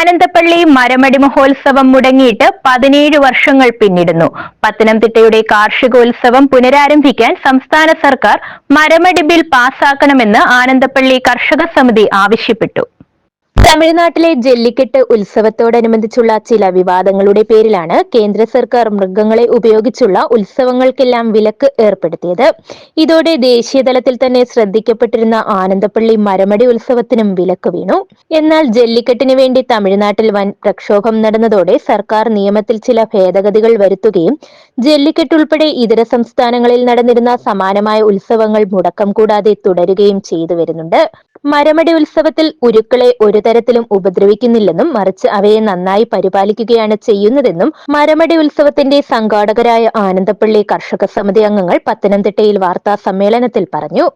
ആനന്ദപ്പള്ളി മരമടി മഹോത്സവം മുടങ്ങിയിട്ട് പതിനേഴ് വർഷങ്ങൾ പിന്നിടുന്നു. പത്തനംതിട്ടയുടെ കാർഷികോത്സവം പുനരാരംഭിക്കാൻ സംസ്ഥാന സർക്കാർ മരമടി ബിൽ പാസാക്കണമെന്ന് ആനന്ദപ്പള്ളി കർഷക സമിതി ആവശ്യപ്പെട്ടു. തമിഴ്നാട്ടിലെ ജല്ലിക്കെട്ട് ഉത്സവത്തോടനുബന്ധിച്ചുള്ള ചില വിവാദങ്ങളുടെ പേരിലാണ് കേന്ദ്ര സർക്കാർ മൃഗങ്ങളെ ഉപയോഗിച്ചുള്ള ഉത്സവങ്ങൾക്കെല്ലാം വിലക്ക് ഏർപ്പെടുത്തിയത്. ഇതോടെ ദേശീയതലത്തിൽ തന്നെ ശ്രദ്ധിക്കപ്പെട്ടിരുന്ന ആനന്ദപ്പള്ളി മരമടി ഉത്സവത്തിനും വിലക്ക് വീണു. എന്നാൽ ജല്ലിക്കെട്ടിന് വേണ്ടി തമിഴ്നാട്ടിൽ വൻ പ്രക്ഷോഭം നടന്നതോടെ സർക്കാർ നിയമത്തിൽ ചില ഭേദഗതികൾ വരുത്തുകയും ജല്ലിക്കെട്ട് ഉൾപ്പെടെ ഇതര സംസ്ഥാനങ്ങളിൽ നടന്നിരുന്ന സമാനമായ ഉത്സവങ്ങൾ മുടക്കം കൂടാതെ തുടരുകയും ചെയ്തു വരുന്നുണ്ട്. മരമടി ഉത്സവത്തിൽ ഉരുക്കളെ ഒരു തരത്തിലും ഉപദ്രവിക്കുന്നില്ലെന്നും മറിച്ച് അവയെ നന്നായി പരിപാലിക്കുകയാണ് ചെയ്യുന്നതെന്നും മരമടി ഉത്സവത്തിന്റെ സംഘാടകരായ ആനന്ദപ്പള്ളി കർഷക സമിതി അംഗങ്ങൾ പത്തനംതിട്ടയിൽ വാർത്താ സമ്മേളനത്തിൽ പറഞ്ഞു.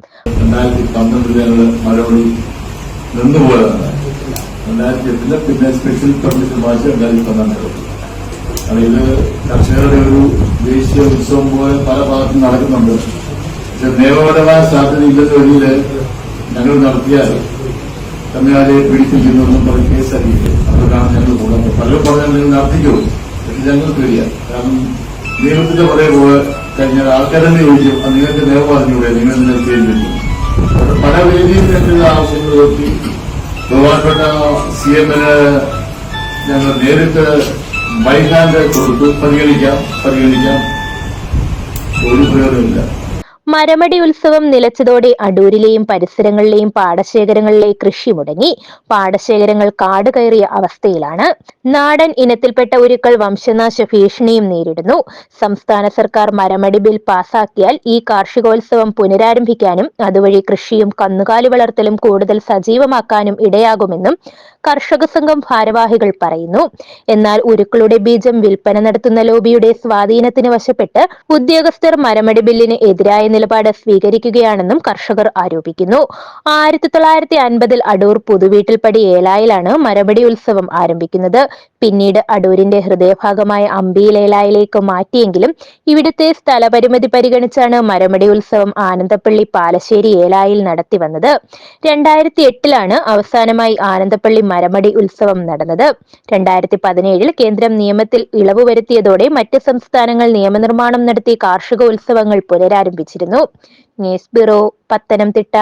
സ്പെഷ്യൽ കർഷകരുടെ ഒരു ദേശീയ ഉത്സവം പോലെ പല ഭാഗത്തും നടക്കുന്നുണ്ട്. പക്ഷെ നിയമപരമായ സാധ്യത ഇല്ലെന്ന വഴിയിൽ ഞങ്ങൾ നടത്തിയാൽ തമിഴ്നാടിനെ പീഡിപ്പിക്കുന്നുവെന്നും പറഞ്ഞ് കേസറിയില്ല അതുകൊണ്ടാണ് ഞങ്ങൾ കൂടുന്നത് പലരും പറഞ്ഞാൽ നിങ്ങൾ നടത്തിക്കോ? പക്ഷെ ഞങ്ങൾ പേടിയാ. കാരണം നിയമത്തിന്റെ പുറകെ പോകാൻ കഴിഞ്ഞാൽ ആൾക്കാരെന്നെ ചോദിക്കും "ആ, നിങ്ങൾക്ക് നിയമം അറിഞ്ഞൂടെ നിങ്ങൾ അവിടെ പല വേദിയിൽ ഞങ്ങൾ ആവശ്യങ്ങൾ നോക്കി ബഹുമാനപ്പെട്ട സി എമ്മിന് ഞങ്ങൾ നേരിട്ട് ബൈഹാൻഡ് കൊടുത്തു. പരിഗണിക്കാം പരിഗണിക്കാം. ഒരു പ്രയോജനമില്ല മരമടി ഉത്സവം നിലച്ചതോടെ അടൂരിലെയും പരിസരങ്ങളിലെയും പാടശേഖരങ്ങളിലെ കൃഷി മുടങ്ങി. പാടശേഖരങ്ങൾ കാട് കയറിയ അവസ്ഥയിലാണ്. നാടൻ ഇനത്തിൽപ്പെട്ട ഉരുക്കൾ വംശനാശ ഭീഷണിയും നേരിടുന്നു. സംസ്ഥാന സർക്കാർ മരമടി ബിൽ പാസാക്കിയാൽ ഈ കാർഷികോത്സവം പുനരാരംഭിക്കാനും അതുവഴി കൃഷിയും കന്നുകാലി വളർത്തലും കൂടുതൽ സജീവമാക്കാനും ഇടയാകുമെന്നും കർഷക സംഘം ഭാരവാഹികൾ പറയുന്നു. എന്നാൽ ഉരുക്കളുടെ ബീജം വിൽപ്പന നടത്തുന്ന ലോബിയുടെ സ്വാധീനത്തിന് വശപ്പെട്ട് ഉദ്യോഗസ്ഥർ മരമടി ബില്ലിന് എതിരായ നിലപാട് സ്വീകരിക്കുകയാണെന്നും കർഷകർ ആരോപിക്കുന്നു. ആയിരത്തി തൊള്ളായിരത്തി അൻപതിൽ അടൂർ പുതുവീട്ടിൽപ്പടി ഏലായിലാണ് മരപടി ഉത്സവം ആരംഭിക്കുന്നത്. പിന്നീട് അടൂരിന്റെ ഹൃദയഭാഗമായ അമ്പിയിലേലായിലേക്ക് മാറ്റിയെങ്കിലും ഇവിടുത്തെ സ്ഥലപരിമിതി പരിഗണിച്ചാണ് മരമടി ഉത്സവം ആനന്ദപ്പള്ളി പാലശ്ശേരി ഏലായിൽ നടത്തി വന്നത്. രണ്ടായിരത്തി എട്ടിലാണ് അവസാനമായി ആനന്ദപ്പള്ളി മരമടി ഉത്സവം നടന്നത്. രണ്ടായിരത്തി പതിനേഴിൽ കേന്ദ്രം നിയമത്തിൽ ഇളവ് വരുത്തിയതോടെ മറ്റ് സംസ്ഥാനങ്ങൾ നിയമനിർമ്മാണം നടത്തി കാർഷിക ഉത്സവങ്ങൾ പുനരാരംഭിച്ചിരുന്നു. News bureau Pathanamthitta.